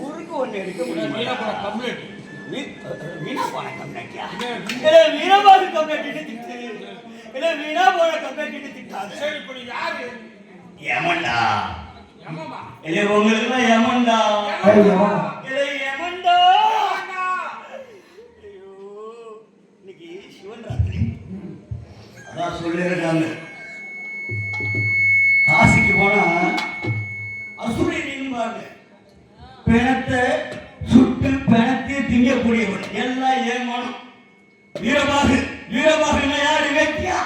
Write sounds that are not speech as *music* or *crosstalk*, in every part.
ஊருக்கு ஒண்ணு எடுக்க முடியும்? மீனாபுர கம்ப்ளைண்ட் வீணா போன கம்ப்ளைண்ட்டியா இல்ல வீணா போன கம்ப்ளைண்ட் திட்டு. இல்ல வீணா போன கம்ப்ளைண்ட் திட்டாது சரி இப்ப நீ யாரு? ஏமண்டா இல்ல உங்களுக்கு ஏமண்டா இல்ல ஏமண்டா ஐயோ இன்னைக்கு சிவன் ராத்திரி. அதான் சொல்லிருக்காங்க திங்கக்கூடியவன். எல்லாம் ஏமானம் வீரபாகு வீரபாகுன்னா யாரு? வெட்டியா?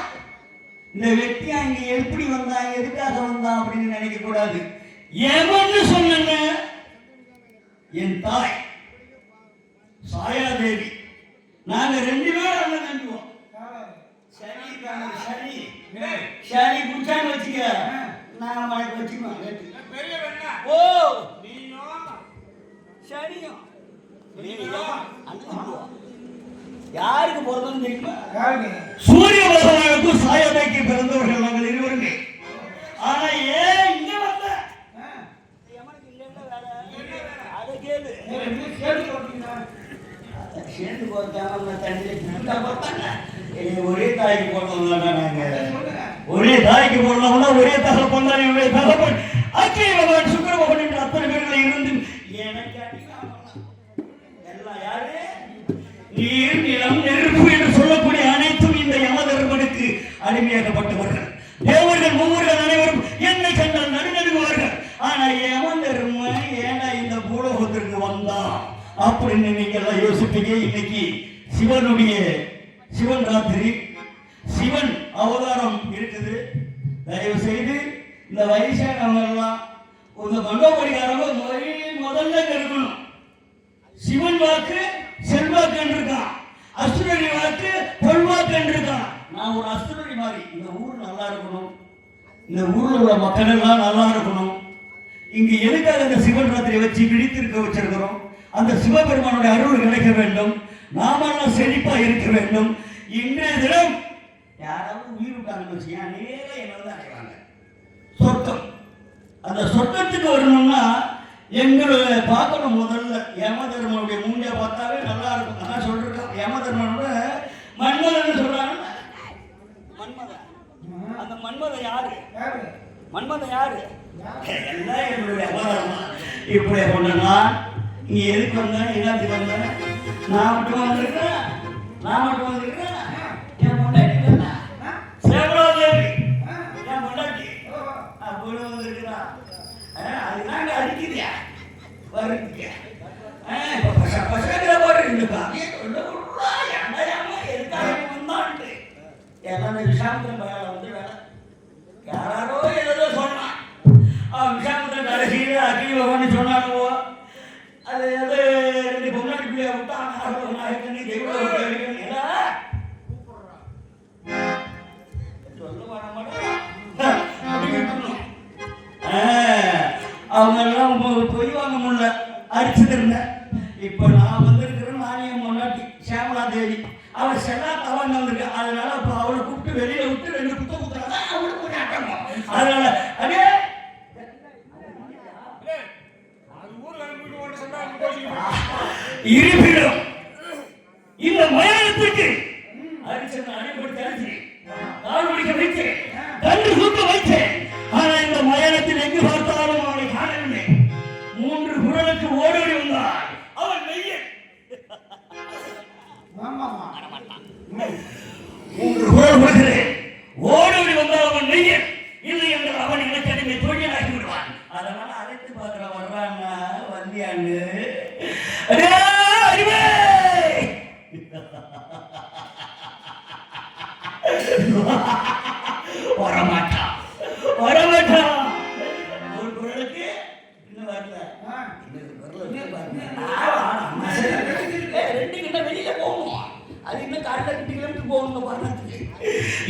இந்த வெட்டியா இங்க எப்படி வந்தா எதுக்காக வந்தா அப்படின்னு நினைக்க கூடாது ஏமன்னு சொன்ன என் தாய் சாயாதேவி. நாங்க ரெண்டு பேரும் அண்ணன் தம்பிவோம். சரி சரி. சரி குடிச்சான்னு வச்சுக்க. பெரிய வெண்ணா ஓ சரியும். யாருக்கு பிறந்தோம் சூரிய பகவானுக்கும் சாயதைக்கு பிறந்தவர்கள் நாங்கள் இருவருமே. நீர் நிலம் நெருப்பு என்று சொல்லக்கூடிய அனைத்தும் இந்த யமதர்மனுக்கு அடிமையாக்கப்பட்டவர்கள் தேவர்கள் மூவர்கள் அனைவரும் என்னை கண்டால் நடுநடுங்குவார்கள் ஆனா யமதர்ம ஏன்னா இந்த பூலோகத்திற்கு வந்தான்? அப்படின்னு நீங்க எல்லாம் யோசிப்பீங்க. இன்னைக்கு சிவனுடைய சிவன் ராத்திரி. சிவன் அவதாரம் இருக்குது. தயவு செய்து இந்த வயசானவங்க எல்லாம் உங்க மண்டபடிக்காரங்க முதலில் முதல்ல கருக்கணும் சிவன் வாக்கு செல்வாக்கு இருக்கான் அசுரடி வாக்கு பொல்வாக்கு இருக்கான் நான் ஒரு அசுரடி மாதிரி இந்த ஊர் நல்லா இருக்கணும். இந்த ஊரில் உள்ள மக்கள் எல்லாம் நல்லா இருக்கணும். இங்கே எதுக்காக இந்த சிவன் வச்சு பிடித்திருக்க வச்சிருக்கிறோம்? அந்த சிவபெருமானுடைய அருள் கிடைக்க வேண்டும். நாமெல்லாம் செழிப்பா இருக்க வேண்டும். இன்றைய தினம் யாராவது உயிர் விட்டாங்கன்னு வச்சுக்கேன் நேரா என்ன வந்து அடைவாங்க. சொர்க்கம். அந்த சொர்க்கத்துக்கு வரணும்னா எங்களை பார்க்கணும் முதல்ல. யமதர்மனுடைய மூஞ்ச பார்த்தாவே நல்லா இருக்கும். அதான் சொல்லிருக்கோம் யமதர்மனோட மன்மதன் சொல்றாங்க மன்மதன். அந்த மன்மதன் யாரு? மன்மதன் யாரு? எல்லாம் என்னுடைய அவதாரம் இப்படி கொண்டனா நீ எதுக்கு வந்த? என்னத்துக்கு வந்த? நான் மட்டும் வந்திருக்கேன் நான் மட்டும் வந்திருக்கேன் என் பொண்டாட்டி தானே சேவலாதேவி என் பொண்டாட்டி. அப்படி வந்திருக்கிறா. அதுதாங்க அடிக்குதியா வருங்க அவங்க எல்லாம் பொய் வாங்க முடியல. அடிச்சுட்டு இருந்தேன். இப்போ நான் வந்திருக்கிறேன் நானே முன்னாடி சேமலா தேவி. அவள் செல்லா தவங்க வந்திருக்க. அதனால இப்போ அவளை கூப்பிட்டு வெளியில விட்டு ரெண்டு குத்த குத்துறாங்க அவளுக்கு ஒரு அட்டமா அதனால அடே! ஏய், குன்றலுக்கு ஓடோடி வந்தார். அவன் நெய்யன் மூன்று குரல் கொடுக்கிறேன். ஓடோடி வந்தால் அவன் நெய்யன் இல்லை என்றால் அவன் இலக்கணமே தோழியனாகி விடுவான். அதனால அழைத்து பார்க்கிற வர்றாங்க வந்தியான்னு அறிவே *laughs*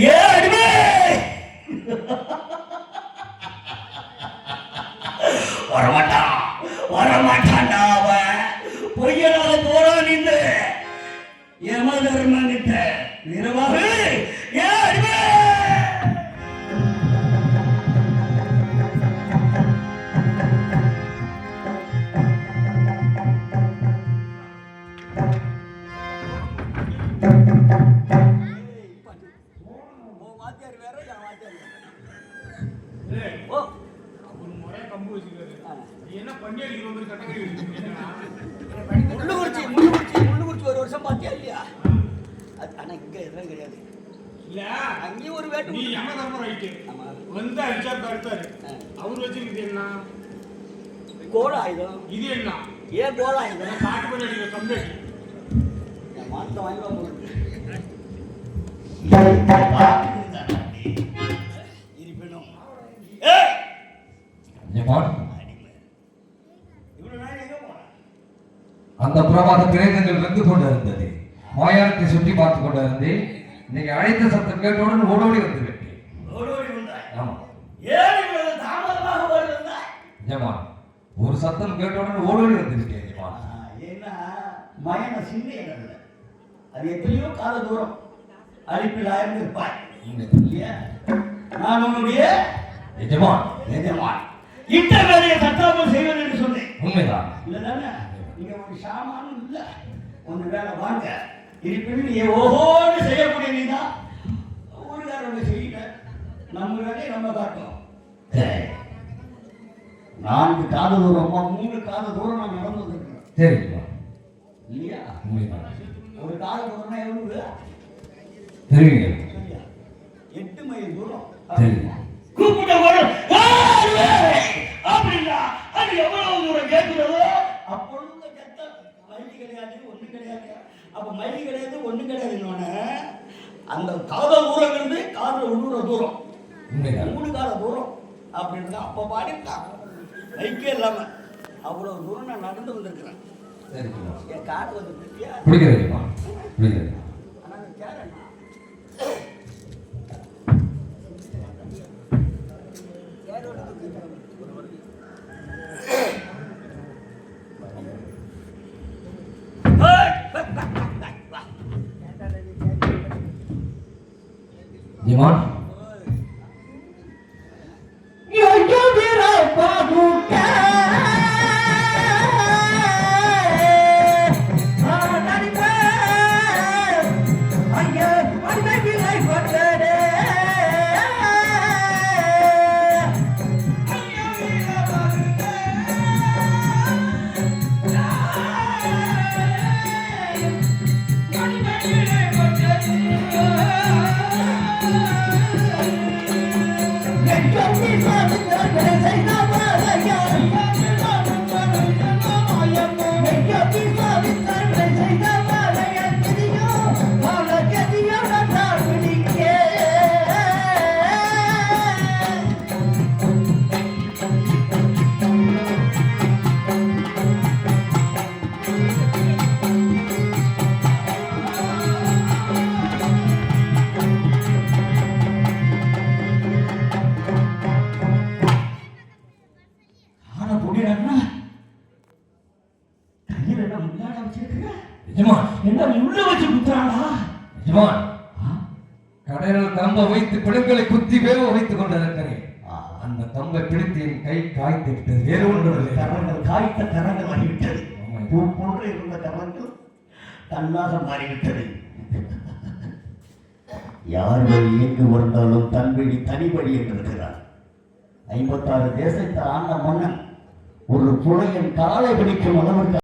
ஏ முள்ளுக்குறிச்சி முள்ளுக்குறிச்சி முள்ளுக்குறிச்சி ஒரு வருஷம் பார்த்தியா இல்லையா? அது ஆனா இங்க எதுவும் கிடையாது. இல்ல, அங்கேயும் ஒரு வேட்டு நீ தர்மம் ரைட்டு. ஆமா. வந்து அடிச்சாரு, தடுத்தாரு. அவர் வச்சிருக்கிறது என்ன? ஆயுதம். இது என்ன? ஏன் கோட ஆயுதம்? இதெல்லாம் காட்டு பண்ணி அடிக்கிற கம்பு அடி. என் மாத்த வாங்கி உங்களுக்கு இருப்பினும்! எஜமான் இவ்வளவு நாள் எங்க போன? அந்த பிரமாத பிரேதங்கள் வெந்து கொண்டிருந்தது. மாயானத்தை சுற்றி பார்த்து கொண்டிருந்தேன் நீங்க அழைத்த சத்தம் கேட்டவுடன் ஓடோடி வந்து விட்டேன்? எஜமான் ஒரு சத்தம் கேட்டவுடன் ஓடோடி வந்து விட்டேன் ஏன்னா மயன சின்ன. அது எத்தனையோ கால தூரம். அழிப்பில் ஆயிரம் இருப்பாய். நான் உன்னுடைய எஜமான் எஜமான். இட்ட வேலையை தட்டாமல் செய்வது என்று சொன்னேன். உண்மைதான். இல்லைதானே? நீங்க ஒரு சாமானும் இல்ல. ஒன்று வேலை வாங்க. இருப்பினும் நீ ஓஹோன்னு செய்யக்கூடிய நீ தான். ஊருக்காரோட செய்யல நம்ம வேலையை நம்ம ஏய், நான்கு காத தூரமா. மூணு காத தூரம் நான் நடந்து வந்திருக்கிறேன் சரி எஜமான் இல்லையா ஒரு காத தூரம்னா எவ்வளவு? தெரிவிங்க சரியா? எட்டு மைல் தூரம். சரி கூப்பிட்ட வரும் அப்படின்னா அது எவ்வளவு தூரம் கேட்கிறதோ அப்பொழுது சத்தம் மைலி கிடையாது ஒண்ணு கிடையாது அப்ப மைலி கிடையாது ஒண்ணு கிடையாதுன்னு அந்த காதல் தூரங்கிறது காதல் விழுற தூரம். மூணு கால தூரம் அப்படின்னு அப்ப பாடிட்டான் மைக்கே இல்லாம அவ்வளவு தூரம் நான் நடந்து வந்திருக்கிறேன். என் காடு வந்து எஜமான் எஜமான் கம்பை வைத்து பிணங்களை குத்தி வேக வைத்துக் கொண்டிருக்கிறேன். அந்த கம்பை பிடித்து என் கை காய்த்து விட்டது. வேறு இல்லை. கரங்கள் காய்த்த கரங்கள் ஆகிவிட்டது. பூ போன்று இருந்த கரங்கள் தன்னாக மாறிவிட்டது. யார் வழி எங்கு வந்தாலும் தன் வழி தனி வழி என்றிருக்கிறார் ஐம்பத்தாறு தேசத்தை ஆண்ட மன்னன் ஒரு புலையன் காலை பிடிக்கும் அளவுக்கு